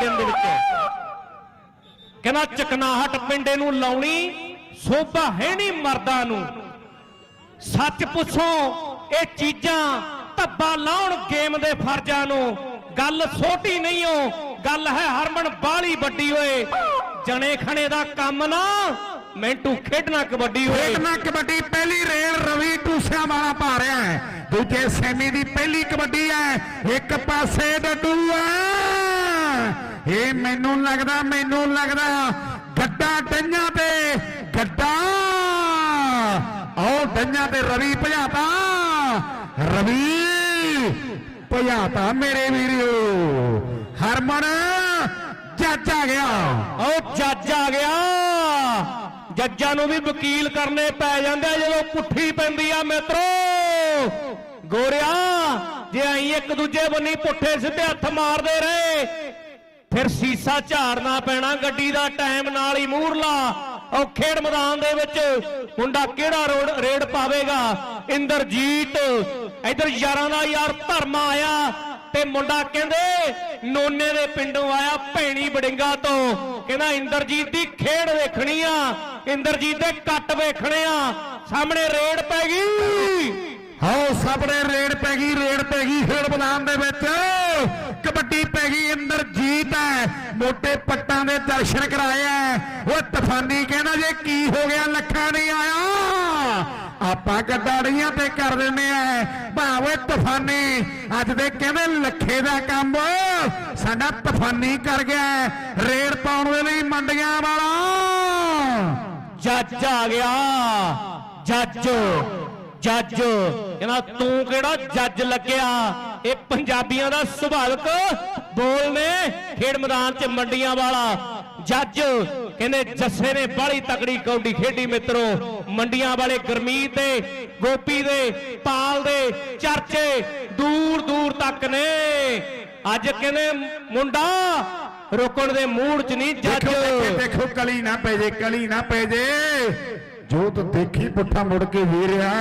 ਦਿਨ ਦੇ ਵਿੱਚ। ਕਹਿੰਦਾ ਚਕਨਾਹਟ ਪਿੰਡੇ ਨੂੰ ਲਾਉਣੀ, ਸੋਭਾ ਹੈ ਨਹੀਂ ਮਰਦਾਂ ਨੂੰ। ਸੱਚ ਪੁੱਛੋ, ਇਹ ਚੀਜ਼ਾਂ ਧੱਬਾ ਲਾਉਣ ਗੇਮ ਦੇ ਫਰਜ਼ਾਂ ਨੂੰ। ਗੱਲ ਛੋਟੀ ਨਹੀਂ ਓ, ਗੱਲ ਹੈ ਹਰਮਨ ਬਾਲੀ ਵੱਡੀ ਓਏ। ਜਣੇ ਖਣੇ ਦਾ ਕੰਮ ਨਾ, ਮੈਂਟੂ ਖੇਡਣਾ ਕਬੱਡੀ ਓਏ। ਖੇਡਣਾ ਕਬੱਡੀ, ਪਹਿਲੀ ਰੇਲ ਰਵੀ ਟੂਸਿਆਂ ਵਾਲਾ ਪਾ ਰਿਹਾ ਹੈ। ਦੂਜੇ ਸੈਮੀ ਦੀ ਪਹਿਲੀ ਕਬੱਡੀ ਹੈ, ਇੱਕ ਪਾਸੇ ਡੱਡੂ ਹੈ। ਇਹ ਮੈਨੂੰ ਲੱਗਦਾ ਮੈਨੂੰ ਲੱਗਦਾ, ਗੱਡਾ ਡੰਜਾਂ ਤੇ, ਗੱਡਾ। ਆਓ ਡੰਜਾਂ ਤੇ ਰਵੀ ਭਜਾਤਾ ਰਵੀ ਭਜਾਤਾ ਮੇਰੇ ਵੀਰੋ। ਹਰਮਨ, ਜੱਜ ਆ ਗਿਆ। ਉਹ ਜੱਜ ਆ ਗਿਆ। ਜੱਜਾਂ ਨੂੰ ਵੀ ਵਕੀਲ ਕਰਨੇ ਪੈ ਜਾਂਦੇ ਜਦੋਂ ਪੁੱਠੀ ਪੈਂਦੀ ਆ ਮਿੱਤਰੋ। ਗੋਰਿਆ, ਜੇ ਆਈ ਇੱਕ ਦੂਜੇ ਬੰਨੀ ਪੁੱਠੇ ਸਿੱਧੇ ਹੱਥ ਮਾਰਦੇ ਰਹੇ ਫਿਰ ਸੀਸਾ ਝਾੜਨਾ ਪੈਣਾ, ਗੱਡੀ ਦਾ ਟਾਈਮ ਨਾਲ ਹੀ ਮੂਹਰਲਾ। ਉਹ ਖੇਡ ਮੈਦਾਨ ਦੇ ਵਿੱਚ ਮੁੰਡਾ ਕਿਹੜਾ ਰੋਡ ਰੇਡ ਪਾਵੇਗਾ? ਇੰਦਰਜੀਤ। ਇਧਰ ਯਾਰਾਂ ਦਾ ਯਾਰ ਧਰਮਾ ਆਇਆ ਤੇ ਮੁੰਡਾ ਕਹਿੰਦੇ, ਨੋਨੇ ਦੇ ਪਿੰਡੋਂ ਆਇਆ ਭੈਣੀ ਬੜਿੰਗਾ ਤੋਂ। ਕਹਿੰਦਾ, ਇੰਦਰਜੀਤ ਦੀ ਖੇਡ ਵੇਖਣੀ ਆ। ਇੰਦਰਜੀਤ ਦੇ ਕੱਟ ਵੇਖਣੇ ਆ। ਸਾਹਮਣੇ ਰੇਡ ਪੈ ਗਈ। ਹਾਓ ਸਾਹਮਣੇ ਰੇਡ ਪੈ ਗਈ, ਰੇਡ ਪੈ ਗਈ ਖੇਡ ਮੈਦਾਨ ਦੇ ਵਿੱਚ। ਕਬੱਡੀ ਪੈ ਗਈ, ਅੰਦਰ ਜੀਤ ਹੈ। ਮੋਟੇ ਪੱਟਾਂ ਦੇ ਦਰਸ਼ਨ ਕਰਾਏ ਹੈ। ਉਹ ਤੂਫਾਨੀ ਕਹਿੰਦਾ, ਜੇ ਕੀ ਹੋ ਗਿਆ, ਲੱਖਾਂ ਨਹੀਂ ਆਇਆ। ਆਪਾਂ ਗੱਡਾੜੀਆਂ ਤੇ ਕਰ ਦਿੰਦੇ ਆ। ਭਾਵੇਂ ਤੂਫਾਨੀ, ਅੱਜ ਦੇ ਕਹਿੰਦੇ ਲੱਖੇ ਦਾ ਕੰਮ। ਸਾਡਾ ਤੂਫਾਨੀ ਕਰ ਗਿਆ ਰੇੜ ਪਾਉਣ ਦੇ ਲਈ ਮੰਡੀਆਂ ਵਾਲਾ। ਜੱਜ ਆ ਗਿਆ। ਜੱਜ। ਜੱਜ। ਕਹਿੰਦਾ, ਤੂੰ ਕਿਹੜਾ ਜੱਜ ਲੱਗਿਆ? ਇਹ ਪੰਜਾਬੀਆਂ ਦਾ ਸੁਭਾਵਿਕ ਬੋਲ ਨੇ। ਖੇਡ ਮੈਦਾਨ 'ਚ ਮੰਡੀਆਂ ਵਾਲਾ ਜੱਜ। ਕਹਿੰਦੇ, ਜੱਸੇ ਨੇ ਬੜੀ ਤਕੜੀ ਕੌਡੀ ਖੇਡੀ ਮਿੱਤਰੋ। ਮੰਡੀਆਂ ਵਾਲੇ ਗਰਮੀਤ ਦੇ, ਗੋਪੀ ਦੇ, ਪਾਲ ਦੇ ਚਰਚੇ ਦੂਰ ਦੂਰ ਤੱਕ ਨੇ। ਅੱਜ ਕਹਿੰਦੇ, ਮੁੰਡਾ ਰੁਕਣ ਦੇ ਮੂਡ 'ਚ ਨਹੀਂ, ਜੱਜ। ਦੇਖੋ ਦੇਖੋ, ਕਲੀ ਨਾ ਪੈ ਜੇ, ਕਲੀ ਨਾ ਪੈ ਜੇ। ਜੋ ਤੂੰ ਦੇਖੀ ਪੁੱਠਾ ਮੁੜ ਕੇ ਵੀ ਰਿਹਾ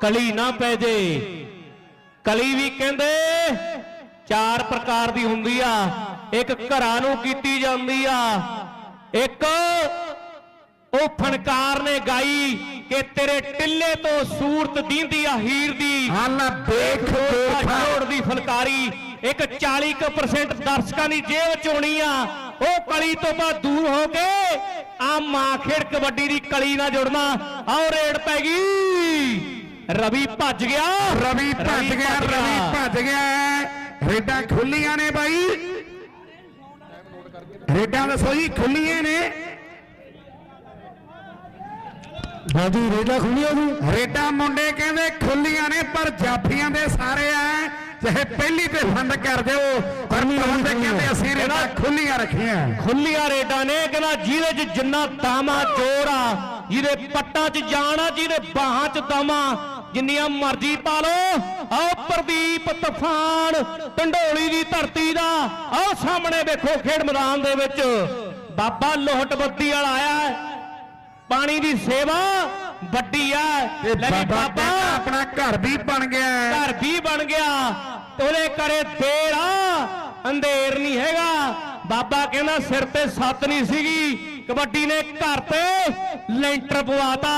ਕਲੀ ਨਾ ਪੈ ਜੇ। ਕਲੀ ਵੀ ਕਹਿੰਦੇ ਚਾਰ ਪ੍ਰਕਾਰ ਦੀ ਹੁੰਦੀ ਆ। ਇੱਕ ਘਰਾਂ ਨੂੰ ਕੀਤੀ ਜਾਂਦੀ ਆ। ਇੱਕ ਉਹ ਫਨਕਾਰ ਨੇ ਗਾਈ ਕਿ ਤੇਰੇ ਟਿੱਲੇ ਤੋਂ ਸੂਰਤ ਦੀਂਦੀ ਆ ਹੀਰ ਦੀ। ਹਲ ਦੇਖ ਦੇਖਾ। ਜੋੜ ਦੀ ਫਨਕਾਰੀ ਇੱਕ 40% ਦਰਸ਼ਕਾਂ ਦੀ ਜੇਬ ਚ ਹੋਣੀ ਆ। ਉਹ ਕਲੀ ਤੋਂ ਬਾਅਦ ਦੂਰ ਹੋ ਕੇ ਆ ਮਾਂ ਖੇਡ ਕਬੱਡੀ ਦੀ ਕਲੀ ਨਾਲ ਜੁੜਨਾ ਆਓ ਰੇਡ ਪੈ ਗਈ। ਰਵੀ ਭੱਜ ਗਿਆ। ਰਵੀ ਭੱਜ ਗਿਆ ਰਵੀ ਭੱਜ ਗਿਆ। ਰੇਡਾਂ ਖੁੱਲੀਆਂ ਨੇ ਬਾਈ। ਰੇਡਾਂ ਦੱਸੋ ਜੀ ਖੁੱਲੀਆਂ ਨੇ। ਬਾਜੀ ਰੇਡਾ ਖੁੱਲੀਆਂ ਜੀ। ਰੇਡਾਂ ਮੁੰਡੇ ਕਹਿੰਦੇ ਖੁੱਲੀਆਂ ਨੇ ਪਰ ਜਾਫੀਆਂ ਦੇ ਸਾਰੇ ਆ ਚਾਹੇ ਪਹਿਲੀ ਤੇ ਫੰਡ ਕਰ ਦਿਓ। ਪਰ ਮੁੰਡੇ ਕਹਿੰਦੇ ਅਸੀਂ ਰੇਡਾਂ ਖੁੱਲੀਆਂ ਰੱਖੀਆਂ। ਖੁੱਲੀਆਂ ਰੇਡਾਂ ਨੇ ਕਹਿੰਦਾ ਜਿਹਦੇ ਚ ਜਿੰਨਾ ਦਾਮਾ ਜੋਰ ਆ ਜਿਹਦੇ ਪੱਟਾਂ ਚ ਆ ਜਿਹਦੇ ਬਾਹਾਂ ਚ ਦਮਾ ਜਿੰਨੀਆਂ ਮਰਜ਼ੀ ਪਾ ਲੋ ਆਓ ਪ੍ਰਦੀਪ ਤੂਫਾਨ ਢੰਡੋਲੀ ਦੀ ਧਰਤੀ ਦਾ ਆਓ ਸਾਹਮਣੇ ਵੇਖੋ ਖੇਡ ਮੈਦਾਨ ਦੇ ਵਿੱਚ। ਬਾਬਾ ਲੋਹਟ ਬੱਤੀ ਵਾਲਾ ਆਇਆ। ਪਾਣੀ ਦੀ ਸੇਵਾ ਵੱਡੀ ਆ। ਲੈ ਵੀ ਬਾਬਾ ਆਪਣਾ ਘਰ ਵੀ ਬਣ ਗਿਆ। ਘਰ ਵੀ ਬਣ ਗਿਆ। ਉਹਦੇ ਕਰੇ ਆ ਅੰਧੇਰ ਨਹੀਂ ਹੈਗਾ। ਬਾਬਾ ਕਹਿੰਦਾ ਸਿਰ ਤੇ ਸੱਤ ਨਹੀਂ ਸੀਗੀ। ਕਬੱਡੀ ਨੇ ਘਰ ਤੇ ਲੈਂਟਰ ਪਵਾਤਾ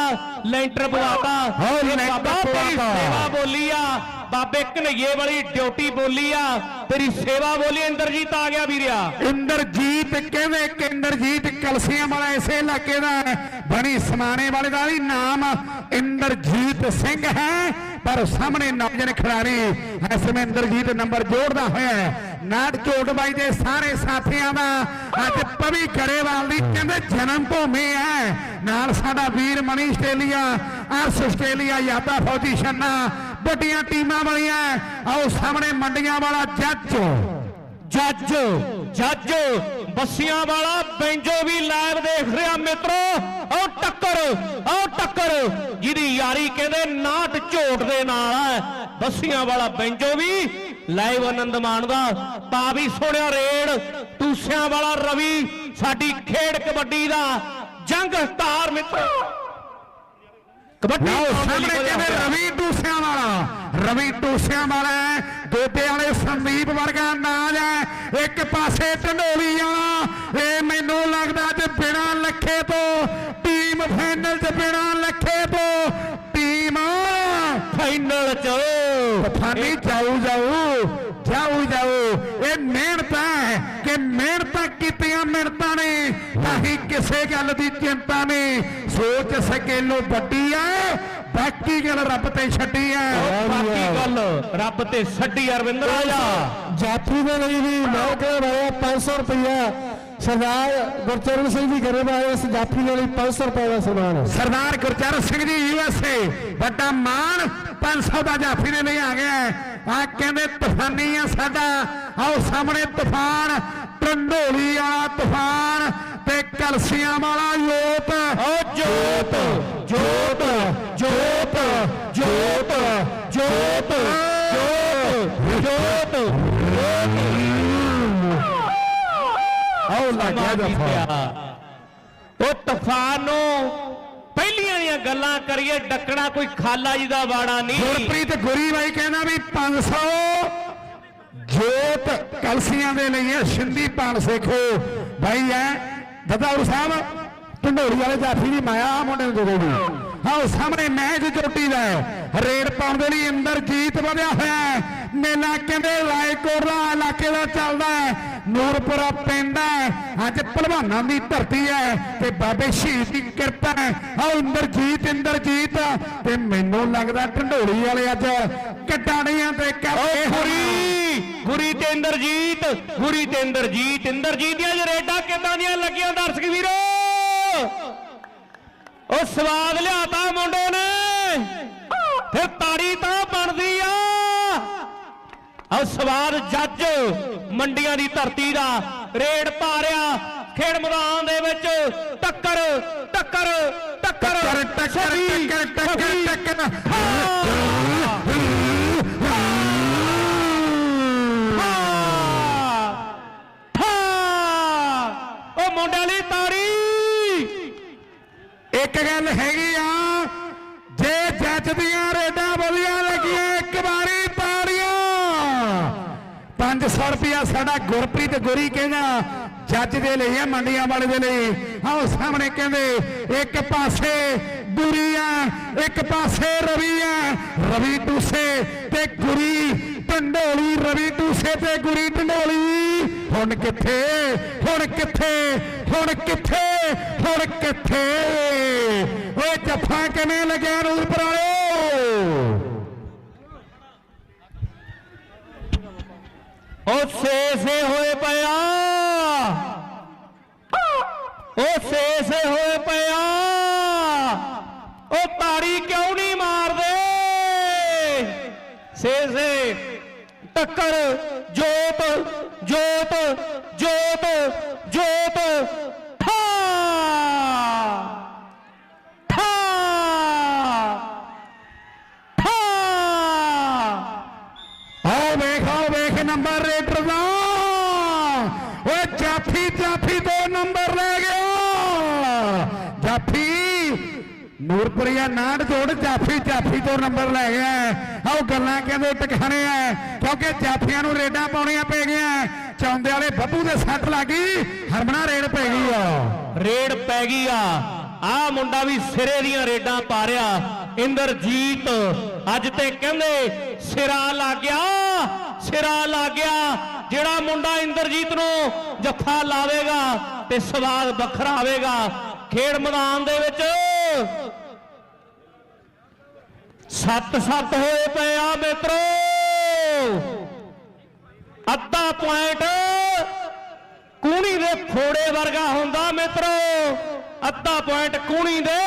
ਲੈਂਟਰ ਪਵਾਤਾ। ਇਹ ਬਾਬਾ ਤੇਰੀ। ਸੇਵਾ ਬੋਲੀ ਆ। ਬਾਬੇ ਕਨਈਏ ਵਾਲੀ ਡਿਊਟੀ ਬੋਲੀ ਆ। ਤੇਰੀ ਸੇਵਾ ਬੋਲੀ ਇੰਦਰਜੀਤ ਆ ਗਿਆ ਵੀਰਿਆ। ਇੰਦਰਜੀਤ ਕਹਿੰਦੇ ਕਿ ਇੰਦਰਜੀਤ ਕਲਸੀਆਂ ਵਾਲਾ ਇਸੇ ਇਲਾਕੇ ਦਾ। ਬਣੀ ਸਮਾਣੇ ਵਾਲੇ ਦਾ ਵੀ ਨਾਮ ਇੰਦਰਜੀਤ ਸਿੰਘ ਹੈ। ਪਰ ਸਾਹਮਣੇ ਨੌਜਵਾਨ ਖਿਡਾਰੀ ਇਸ ਸਮੇਂ ਇੰਦਰਜੀਤ ਨੰਬਰ ਜੋੜਦਾ ਹੋਇਆ ਹੈ। ਨਾਟ ਝੋਟ ਬਾਈ ਦੇ ਸਾਰੇ ਸਾਥੀਆਂ ਦਾ। ਅੱਜ ਪਵੀ ਗਰੇਵਾਲ ਦੀ ਕਹਿੰਦੇ ਜਨਮ ਭੂਮੀ ਹੈ। ਨਾਲ ਸਾਡਾ ਵੀਰ ਮਨੀ ਆਸਟ੍ਰੇਲੀਆ, ਅਰਸ਼ ਆਸਟ੍ਰੇਲੀਆ, ਯਾਦਾ ਫੌਜੀ ਛੰਨਾ, ਵੱਡੀਆਂ ਟੀਮਾਂ ਵਾਲੀਆਂ। ਆਓ ਸਾਹਮਣੇ ਮੰਡੀਆਂ ਵਾਲਾ ਜੱਜ। ਜੱਜ ਜੱਜ, ਬੱਸੀਆਂ ਵਾਲਾ ਬੈਂਜੋ ਵੀ ਲਾਈਵ ਦੇਖ ਰਿਹਾ ਮਿੱਤਰੋ। ਆਓ ਟੱਕਰ ਆਹ ਟੱਕਰ। ਜਿਹਦੀ ਯਾਰੀ ਕਹਿੰਦੇ ਨਾਟ ਝੋਟ ਦੇ ਨਾਲ ਹੈ। ਬੱਸੀਆਂ ਵਾਲਾ ਬੈਂਜੋ ਵੀ ਲਾਈਵ ਆਨੰਦ ਮਾਣਦਾ ਪਾ ਵੀ ਸੋਹਣਿਆ ਰੇਡ ਟੂਸਿਆਂ ਵਾਲਾ ਰਵੀ ਸਾਡੀ ਖੇਡ ਕਬੱਡੀ ਦਾ ਜੰਗ ਸਟਾਰ ਮਿੱਤਰੋ ਕਬੱਡੀ ਸਾਹਮਣੇ ਵਧਿਆ। ਰਵੀ ਟੂਸਿਆਂ ਵਾਲਾ ਰਵੀ ਟੂਸਿਆਂ ਵਾਲਾ ਦੋਦੇ ਵਾਲੇ ਸੰਦੀਪ ਵਰਗਾ ਨਾਜ ਹੈ ਇੱਕ ਪਾਸੇ ਢੰਡੋਲੀ ਵਾਲਾ ਇਹ ਮੈਨੂੰ ਲੱਗਦਾ ਅੱਜ ਬਿਨਾ ਲੱਖੇ ਤੋਂ ਟੀਮ ਫਾਈਨਲ 'ਚ ਬਿਨਾ ਲੱਖੇ ਤੋਂ ਟੀਮ ਫਾਈਨਲ ਚ ਫਾਨੀ ਜਾਊ ਜਾਊ ਜਾਊ ਜਾਊ। ਇਹ ਮਿਹਨਤ ਹੈ ਕਿ ਮਿਹਨਤਾਂ ਕੀਤੀਆਂ ਮਿਹਨਤਾਂ ਨੇ ਤਾਂ ਹੀ ਕਿਸੇ ਗੱਲ ਦੀ ਚਿੰਤਾ ਨਹੀਂ ਸੋਚ ਸਕੇਲੋ ਵੱਡੀ ਹੈ ਬਾਕੀ ਗੱਲ ਰੱਬ ਤੇ ਛੱਡੀ ਹੈ ਬਾਕੀ ਗੱਲ ਰੱਬ ਤੇ ਛੱਡੀ ਅਰਵਿੰਦਰ ਰਾਜਾ ਜਾਫੀ ਦੇ ਲਈ ਵੀ ਮੈਂ ਕਹਿੰਦਾ ਭਾਇਆ 500 ਰੁਪਇਆ ਸਰਦਾਰ ਗੁਰਚਰਨ ਸਿੰਘ ਜੀ ਗਰੇਵਾਲ ਇਸ ਜਾਫੀ ਦੇ ਲਈ 500 ਰੁਪਏ ਦਾ ਸਨਮਾਨ ਸਰਦਾਰ ਗੁਰਚਰਨ ਸਿੰਘ ਜੀ ਯੂਐਸਏ ਵੱਡਾ ਮਾਣ 500 ਦਾ ਜਾਫੀ ਦੇ ਲਈ ਆ ਗਿਆ ਆ ਕਹਿੰਦੇ ਤੂਫਾਨੀ ਆ ਸਾਡਾ ਆਓ ਸਾਹਮਣੇ ਤੂਫਾਨ ਟੰਡੋਲੀ ਵਾਲਾ ਤੂਫਾਨ ਤੇ ਕਲਸੀਆਂ ਵਾਲਾ ਯੋਤ ਓ ਜੋਤ ਜੋਤ ਜੋਤ ਜੋਤ ਜੋਤ ਜੋਤ। ਆਓ ਲੱਗਿਆ ਜਫਾ ਉਹ ਤੂਫਾਨ ਨੂੰ ਪਹਿਲੀਆਂ ਦੀਆਂ ਗੱਲਾਂ ਕਰੀਏ ਡੱਕਣਾ ਕੋਈ ਖਾਲਾ ਜੀ ਦਾ ਵਾੜਾ ਨਹੀਂ। ਗੁਰਪ੍ਰੀਤ ਗੁਰੀ ਬਾਈ ਕਹਿੰਦਾ ਵੀ 500 ਜੋਤ ਕਲਸੀਆਂ ਦੇ ਲਈ ਹੈ ਸਿੰਧੀ ਪਾਲ ਸੇਖੋ। ਭਾਈ ਐ ਦਦਾਉ ਸਾਹਿਬ ਢੰਡੋਰੀ ਵਾਲੇ ਜਾਫੀ ਦੀ ਮਾਇਆ ਆਹ ਮੁੰਡੇ ਨੂੰ ਦੇ ਜੀ ਹਾਂ ਉਹ ਸਾਹਮਣੇ ਮੈਚ ਚੋਟੀ ਦਾ ਹੈ। ਰੇਡ ਪਾਉਣ ਦੇ ਲਈ ਇੰਦਰਜੀਤ ਵਧਿਆ ਹੋਇਆ ਹੈ। ਮੇਲਾ ਕਹਿੰਦੇ ਰਾਏਕੋਟਲਾ ਇਲਾਕੇ ਦਾ ਚੱਲਦਾ ਹੈ। ਨੂਰਪੁਰਾ ਪਿੰਡ ਹੈ। ਅੱਜ ਭਲਵਾਨਾਂ ਦੀ ਧਰਤੀ ਹੈ ਤੇ ਬਾਬੇ ਸ਼ਹੀਦ ਦੀ ਕਿਰਪਾ ਹੈ। ਆਹ ਇੰਦਰਜੀਤ ਇੰਦਰਜੀਤ ਤੇ ਮੈਨੂੰ ਲੱਗਦਾ ਢੰਡੋਲੀ ਵਾਲੇ ਅੱਜ ਕਟਾਣੀਆਂ ਤੇ ਕਰਦੇ ਗੁਰੀ ਗੁਰੀ ਤੇ ਇੰਦਰਜੀਤ ਗੁਰੀ ਤੇ ਇੰਦਰਜੀਤ ਇੰਦਰਜੀਤ ਦੀਆਂ ਜਰੇਡਾਂ ਕਿੱਦਾਂ ਦੀਆਂ ਲੱਗੀਆਂ ਦਰਸ਼ਕ ਵੀਰੋ? ਉਹ ਸਵਾਦ ਲਿਆਤਾ ਮੁੰਡੇ ਨੇ। ਫਿਰ ਤਾੜੀ ਤਾਂ ਬਣਦੀ ਆ। ਆ ਸਵਾਦ ਜੱਜ ਮੰਡੀਆਂ ਦੀ ਧਰਤੀ ਦਾ ਰੇਡ ਪਾ ਰਿਹਾ ਖੇਡ ਮੈਦਾਨ ਦੇ ਵਿੱਚ ਟੱਕਰ ਟੱਕਰ ਟੱਕਰ ਟੱਕਰ ਟੱਕਰ ਟੱਕਰ। 500 ਸਾਡਾ ਗੁਰਪ੍ਰੀਤ ਗੁਰੀ ਕਹਿੰਦਾ, ਜੱਜ ਦੇ ਲਈ ਆ, ਮੰਡੀਆਂ ਵਾਲੇ ਦੇ ਲਈ। ਆਓ ਸਾਹਮਣੇ ਕਹਿੰਦੇ, ਇੱਕ ਪਾਸੇ ਗੁਰੀ ਆ, ਇੱਕ ਪਾਸੇ ਰਵੀ ਆ, ਰਵੀ ਟੂਸੇ ਤੇ ਗੁਰੀ, ਢੰਡੋਲੀ ਰਵੀ ਟੂਸੇ ਤੇ ਗੁਰੀ ਢੰਡੋਲੀ। ਹੁਣ ਕਿੱਥੇ? ਹੁਣ ਕਿੱਥੇ? ਹੁਣ ਕਿੱਥੇ? ਹੁਣ ਕਿੱਥੇ? ਓਏ ਜੱਫਾ ਕਿਵੇਂ ਲੱਗਿਆ ਨੂਰਪੁਰ ਵਾਲਿਓ ਉਹ ਸੇ ਸੇ ਹੋਏ ਪਿਆ। ਉਹ ਸੇ ਸੇ ਹੋਏ ਪਿਆ। ਉਹ ਤਾੜੀ ਕਿਉਂ ਨਹੀਂ ਮਾਰਦੇ? ਸੇ ਸੇ, ਟੱਕਰ, ਜੋਤ ਜੋਤ ਨੰਬਰ ਰੇਟਰ ਦਾ ਓਏ ਜਾਫੀ ਜਾਫੀ ਦੋ ਨੰਬਰ ਲੈ ਗਿਆ। ਜਾਫੀ ਨੂਰਪੁਰੀਆ ਨਾੜ ਜੋੜ ਜਾਫੀ ਜਾਫੀ ਤੋਂ ਨੰਬਰ ਲੈ ਗਿਆ। ਆਓ ਗੱਲਾਂ ਕਹਿੰਦੇ ਟਿਕਾਣੇ ਆ, ਕਿਉਂਕਿ ਜਾਫੀਆਂ ਨੂੰ ਰੇਡਾਂ ਪਾਉਣੀਆਂ ਪੈ ਗਈਆਂ। ਚੌਂਦੇ ਵਾਲੇ ਬੱਬੂ ਦੇ ਸੱਟ ਲੱਗੀ ਹਰਮਣਾ ਰੇਡ ਪੈ ਗਈ ਆ। ਰੇਡ ਪੈ ਗਈ ਆ। ਆ ਮੁੰਡਾ ਵੀ ਸਿਰੇ ਦੀਆਂ ਰੇਡਾਂ ਪਾ ਰਿਹਾ। ਇੰਦਰਜੀਤ ਅੱਜ ਤੇ ਕਹਿੰਦੇ ਸਿਰਾ ਲੱਗ ਗਿਆ, ਸਿਰਾ ਲੱਗ ਗਿਆ। ਜਿਹੜਾ ਮੁੰਡਾ ਇੰਦਰਜੀਤ ਨੂੰ ਜੱਫਾ ਲਾਵੇਗਾ ਤੇ ਸਵਾਦ ਵੱਖਰਾ ਆਵੇਗਾ ਖੇਡ ਮੈਦਾਨ ਦੇ ਵਿੱਚ ਸੱਤ ਸੱਤ ਹੋਏ ਪਏ ਆ ਮਿੱਤਰੋ। ਅੱਧਾ ਪੁਆਇੰਟ ਕੂਣੀ ਦੇ ਫੋੜੇ ਵਰਗਾ ਹੁੰਦਾ ਮਿੱਤਰੋ। ਅੱਧਾ ਪੁਆਇੰਟ ਕੂਣੀ ਦੇ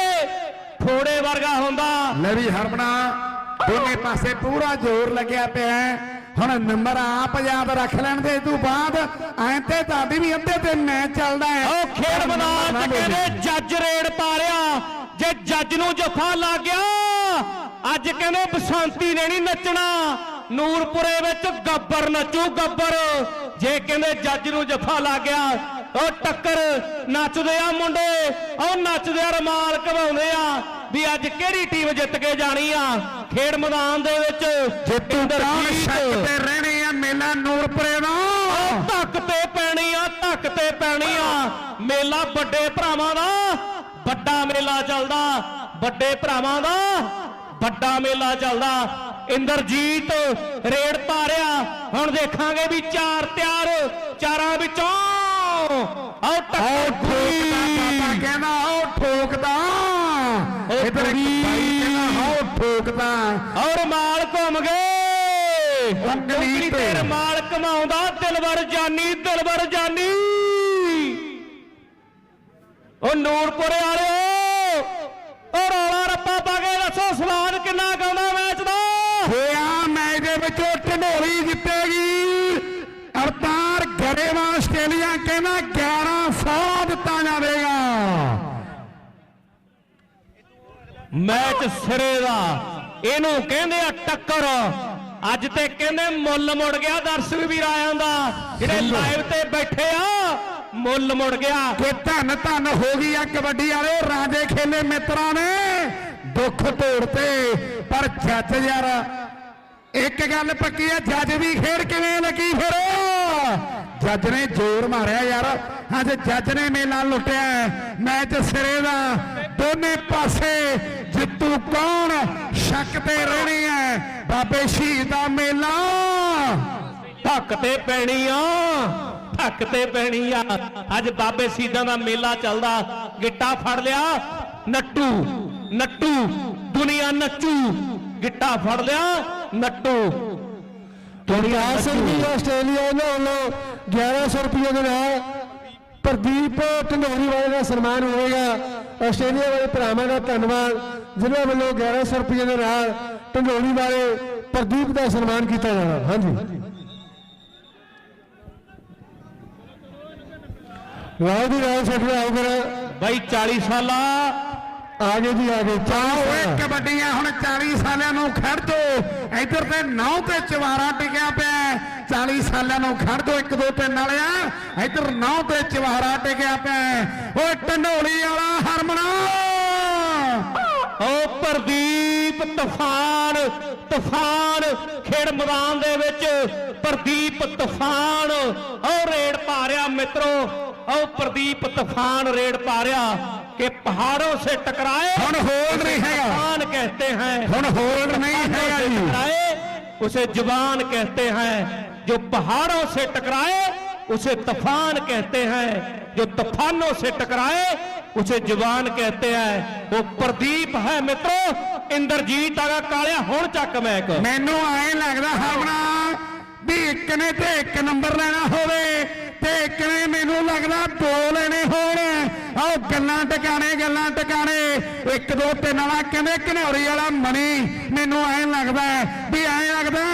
ਫੋੜੇ ਵਰਗਾ ਹੁੰਦਾ। ਲੈ ਵੀ ਹਰਮਣਾ ਦੋਨੇ ਪਾਸੇ ਪੂਰਾ ਜ਼ੋਰ ਲੱਗਿਆ ਪਿਆ। ਹੁਣ ਨੰਬਰ ਆਪ ਯਾਦ ਰੱਖ ਲੈਣ ਦੇ ਤੂੰ ਬਾਅਦ ਐਂ ਤੇ ਤੁਹਾਡੀ ਵੀ ਅੱਧੇ ਤੇ ਮੈਚ ਚੱਲਦਾ ਹੈ। ਉਹ ਖੇਡ ਮੈਦਾਨ 'ਚ ਕਹਿੰਦੇ ਜੱਜ ਰੇਡ ਪਾ ਰਿਹਾ ਜੇ ਜੱਜ ਨੂੰ ਜਫਾ ਲੱਗ ਗਿਆ ਅੱਜ ਕਹਿੰਦੇ ਬਸੰਤੀ ਨੇ ਨਹੀਂ ਨੱਚਣਾ। ਨੂਰਪੁਰੇ ਵਿੱਚ ਗੱਬਰ ਨੱਚੂ ਗੱਬਰ। ਜੇ ਕਹਿੰਦੇ ਜੱਜ ਨੂੰ ਜਫਾ ਲੱਗ ਗਿਆ ਉਹ ਟੱਕਰ ਨੱਚਦੇ ਆ ਮੁੰਡੇ। ਉਹ ਨੱਚਦੇ ਆ ਰਮਾਲ ਘਵਾਉਂਦੇ ਆ ਵੀ ਅੱਜ ਕਿਹੜੀ ਟੀਮ ਜਿੱਤ ਕੇ ਜਾਣੀ ਆ? ਖੇਡ ਮੈਦਾਨ ਦੇ ਵਿੱਚ ਜਿੱਤੂ ਇੰਦਰਜੀਤ। ਸ਼ੱਕ ਤੇ ਰਹਿਣੇ ਆ ਮੇਲਾ ਨੂਰਪੁਰੇ ਦਾ। ਧੱਕ ਤੇ ਮੇਲਾ ਵੱਡੇ ਭਰਾਵਾਂ ਦਾ ਵੱਡਾ ਮੇਲਾ ਚੱਲਦਾ। ਵੱਡੇ ਭਰਾਵਾਂ ਦਾ ਵੱਡਾ ਮੇਲਾ ਚੱਲਦਾ। ਇੰਦਰਜੀਤ ਰੇਡ ਧਾਰਿਆ ਹੁਣ ਦੇਖਾਂਗੇ ਵੀ ਚਾਰ ਤਿਆਰ ਚਾਰਾਂ ਵਿੱਚੋਂ। ਆਓ ਟੱਕਰ ਕਹਿੰਦਾ ਆਓ ਠੋਕਦਾ। ਇਧਰ ਭਾਈ ਕਹਿੰਦਾ ਆਓ ਠੋਕਦਾ। ਔਰ ਮਾਲ ਘੁੰਮ ਗਏ। ਉਂਗਲੀ ਤੇ। ਰਮਾਲ ਘਮਾਉਂਦਾ ਦਿਲਵਰ ਜਾਨੀ ਦਿਲਵਰ ਜਾਨੀ। ਉਹ ਨੂਰਪੁਰੇ ਵਾਲਿਓ ਮੈਚ ਸਿਰੇ ਦਾ। ਇਹਨੂੰ ਕਹਿੰਦੇ ਆ ਟੱਕਰ। ਅੱਜ ਤੇ ਕਹਿੰਦੇ ਮੁੱਲ ਮੁੜ ਗਿਆ ਦਰਸ਼ਕ ਵੀਰ ਆਇਆਂ ਦਾ। ਜਿਹੜੇ ਲਾਈਵ ਤੇ ਬੈਠੇ ਆ ਮੁੱਲ ਮੁੜ ਗਿਆ। ਕਿ ਧੰਨ ਧੰਨ ਹੋ ਗਈ ਆ ਕਬੱਡੀ ਵਾਲੇ ਰਾਜੇ ਖੇਲੇ ਮਿੱਤਰਾਂ ਨੇ। ਦੁੱਖ ਤੋੜ ਤੇ। ਪਰ ਜੱਜ ਯਾਰ ਇੱਕ ਗੱਲ ਪੱਕੀ ਆ ਜੱਜ ਦੀ ਖੇਡ ਕਿਵੇਂ ਲੱਗੀ ਫਿਰ? ਜੱਜ ਨੇ ਜ਼ੋਰ ਮਾਰਿਆ ਯਾਰ। ਅੱਜ ਜੱਜ ਨੇ ਮੇਲਾ ਲੁੱਟਿਆ। ਮੈਚ ਸਿਰੇ ਦਾ ਦੋਨੇ ਪਾਸੇ ਜਿੱਤੂ ਕੌਣ? ਸ਼ੱਕ ਤੇ ਰਹਿਣੀ ਹੈ ਬਾਬੇ ਸ਼ਹੀਦ ਦਾ ਮੇਲਾ। ਧੱਕ ਤੇ ਪੈਣੀ ਆ। ਧੱਕ ਤੇ ਪੈਣੀ ਆ। ਅੱਜ ਬਾਬੇ ਸੀਦਾਂ ਦਾ ਮੇਲਾ ਚੱਲਦਾ। ਗਿੱਟਾ ਫੜ ਲਿਆ। ਨੱਟੂ ਨੱਟੂ ਦੁਨੀਆ ਨੱਚੂ। ਗਿੱਟਾ ਫੜ ਲਿਆ। ਨੱਟੂ। ਦੁਨੀਆ 50 ਨੱਚੂ। ਰੁਪਏ ਆਸਟ੍ਰੇਲੀਆ ਇਹਨਾਂ ਵੱਲੋਂ 1100 ਰੁਪਏ ਦੇ ਨਾਲ ਪ੍ਰਦੀਪ ਢੰਡੋਰੀ ਵਾਲੇ ਦਾ ਸਨਮਾਨ ਹੋਵੇਗਾ। ਆਸਟ੍ਰੇਲੀਆ ਵਾਲੇ ਭਰਾਵਾਂ ਦਾ ਧੰਨਵਾਦ। ਜਿਨ੍ਹਾਂ ਵੱਲੋਂ 1100 ਰੁਪਏ ਦੇ ਨਾਲ ਢੰਡੋਰੀ ਵਾਲੇ ਪ੍ਰਦੀਪ ਦਾ ਸਨਮਾਨ ਕੀਤਾ ਜਾਣਾ। ਹਾਂਜੀ। ਲਓ ਜੀ ਰਾਜ ਸੈਕਟਰ ਆਓ ਕਰ ਬਾਈ 40 ਸਾਲਾ। ਆਗੇ ਜੀ ਆਗੇ ਆਓ ਚਾਹ ਇਹ ਕਬੱਡੀਆਂ ਹੁਣ 40 ਸਾਲਿਆਂ ਨੂੰ ਖੜ ਦੋ। ਇੱਧਰ ਤੇ ਨੌ ਤੇ ਚਵਾਰਾ ਟਿਕਿਆ ਪਿਆ ਹੈ। 40 ਸਾਲਿਆਂ ਨੂੰ ਖੜ ਦੋ ਇੱਕ ਦੋ ਤਿੰਨ ਵਾਲਿਆ। ਇੱਧਰ ਨੌ ਤੇ ਚਵਾਰਾ ਟਿਕਿਆ ਪਿਆ। ਓਏ ਟੰਡੋਲੀ ਵਾਲਾ ਹਰਮਣਾ ਓ ਪ੍ਰਦੀਪ ਤੂਫਾਨ ਤੂਫਾਨ ਖੇਡ ਮੈਦਾਨ ਦੇ ਵਿੱਚ। ਪ੍ਰਦੀਪ ਤੂਫਾਨ ਓ ਰੇਡ ਪਾ ਰਿਹਾ ਮਿੱਤਰੋ ਓ ਪ੍ਰਦੀਪ ਤੂਫਾਨ ਰੇਡ ਪਾ ਰਿਹਾ ਕਿ ਪਹਾੜੋਂ ਸੇ ਟਕਰਾਏ। ਹੁਣ ਹੋਲਡ ਨਹੀਂ ਹੈਗਾ। ਤੂਫਾਨ ਕਹਤੇ ਹੈ। ਹੁਣ ਹੋਲਡ ਨਹੀਂ ਹੈਗਾ ਜੀ। ਟਕਰਾਏ ਉਸੇ ਜ਼ਬਾਨ ਕਹਤੇ ਹੈ ਜੋ ਪਹਾੜੋਂ ਸੇ ਟਕਰਾਏ। उसे तूफान कहते हैं जो तूफानों से टकराए उसे जुबान कहते हैं वो प्रदीप है मित्रों इंद्रजीत आगा कालिया हुन ਚੱਕ ਮੈਕ ਮੈਨੂੰ ਐਂ ਲੱਗਦਾ ਹਰਮਣਾ ਵੀ ਇੱਕ ਨੇ ਤੇ ਇੱਕ ਨੰਬਰ ਲੈਣਾ ਹੋਵੇ ਤੇ ਇੱਕ ਨੇ ਮੈਨੂੰ ਲੱਗਦਾ ਦੋ ਲੈਣੇ ਹੋਣ ਆਹ ਗੱਲਾਂ ਟਿਕਾਣੇ ਗੱਲਾਂ ਟਿਕਾਣੇ ਇੱਕ ਦੋ ਤਿੰਨ ਵਾਲਾ ਕਹਿੰਦੇ ਘਨੌਰੀ ਵਾਲਾ ਮਣੀ ਮੈਨੂੰ ਐਂ ਲੱਗਦਾ ਹੈ ਵੀ ਐਂ ਲੱਗਦਾ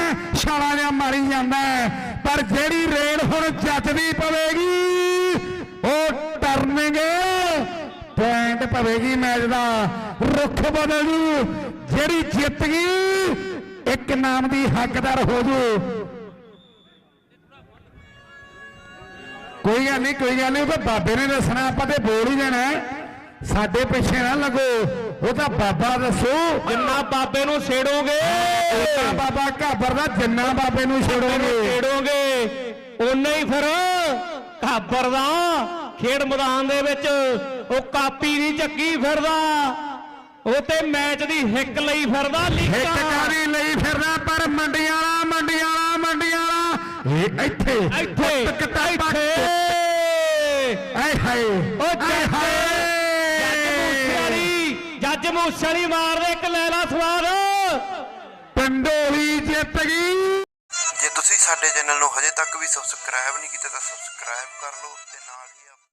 ਛਾਲਾ ਜਿਹਾ ਮਾਰੀ ਜਾਂਦਾ ਹੈ। ਪਰ ਜਿਹੜੀ ਰੇਡ ਹੁਣ ਚੱਜਦੀ ਪਵੇਗੀ, ਉਹ ਟਰਨਿੰਗ ਪੁਆਇੰਟ ਪਵੇਗੀ ਮੈਚ ਦਾ। ਰੁੱਖ ਬਦਲ ਜੂ ਜਿਹੜੀ ਜਿੱਤ ਗਈ, ਇੱਕ ਨਾਮ ਦੀ ਹੱਕਦਾਰ ਹੋ ਜੂ। ਕੋਈ ਗੱਲ ਨਹੀਂ ਕੋਈ ਗੱਲ ਨਹੀਂ ਉਹ ਤਾਂ ਬਾਬੇ ਨੇ ਦੱਸਣਾ, ਆਪਾਂ ਤੇ ਬੋਲ ਹੀ ਦੇਣਾ ਸਾਡੇ ਪਿੱਛੇ ਨਾ ਲੱਗੋ। ਉਹ ਤਾਂ ਬਾਬਾ ਦੱਸੋ। ਜਿੰਨਾ ਬਾਬੇ ਨੂੰ ਛੇੜੋਗੇ। ਤਾਂ ਬਾਬਾ ਘਾਬਰ ਦਾ ਜਿੰਨਾ ਬਾਬੇ ਨੂੰ ਛੋੜੋਗੇ। ਛੇੜੋਗੇ ਉਨੇ ਹੀ ਫਿਰ ਘਾਬਰ ਦਾ। ਖੇਡ ਮੈਦਾਨ ਦੇ ਵਿੱਚ ਉਹ ਕਾਪੀ ਨਹੀਂ ਚੱਕੀ ਫਿਰਦਾ। ਉਹ ਤੇ ਮੈਚ ਦੀ ਹਿੱਕ ਲਈ ਫਿਰਦਾ ਲੀਕਾਂ। ਕਾਰੀ ਲਈ ਫਿਰਦਾ? ਪਰ ਮੰਡੀਆਂ ਵਾਲਾ ਮੰਡੀਆਂ ਵਾਲਾ ਮੰਡੀਆਂ ਵਾਲਾ। ਇਹ ਇੱਥੇ। ਇੱਥੇ ਇੱਥੇ। ਆਏ ਹਾਏ ਉਹ ਆਏ ਜੱਜ ਜੱਜ ਮੂਸੇਵਾਲੀ ਜੱਜ ਮੂਸੇਵਾਲੀ ਮਾਰਦੇ ਇੱਕ ਲੈਲਾ ਸਵਾਦ। ਪੰਡੋਲੀ ਜਿੱਤ ਗਈ। ਜੇ ਤੁਸੀਂ ਸਾਡੇ ਚੈਨਲ ਨੂੰ ਹਜੇ ਤੱਕ ਵੀ ਸਬਸਕ੍ਰਾਈਬ ਨਹੀਂ ਕੀਤਾ ਤਾਂ ਸਬਸਕ੍ਰਾਈਬ ਕਰ ਲਓ।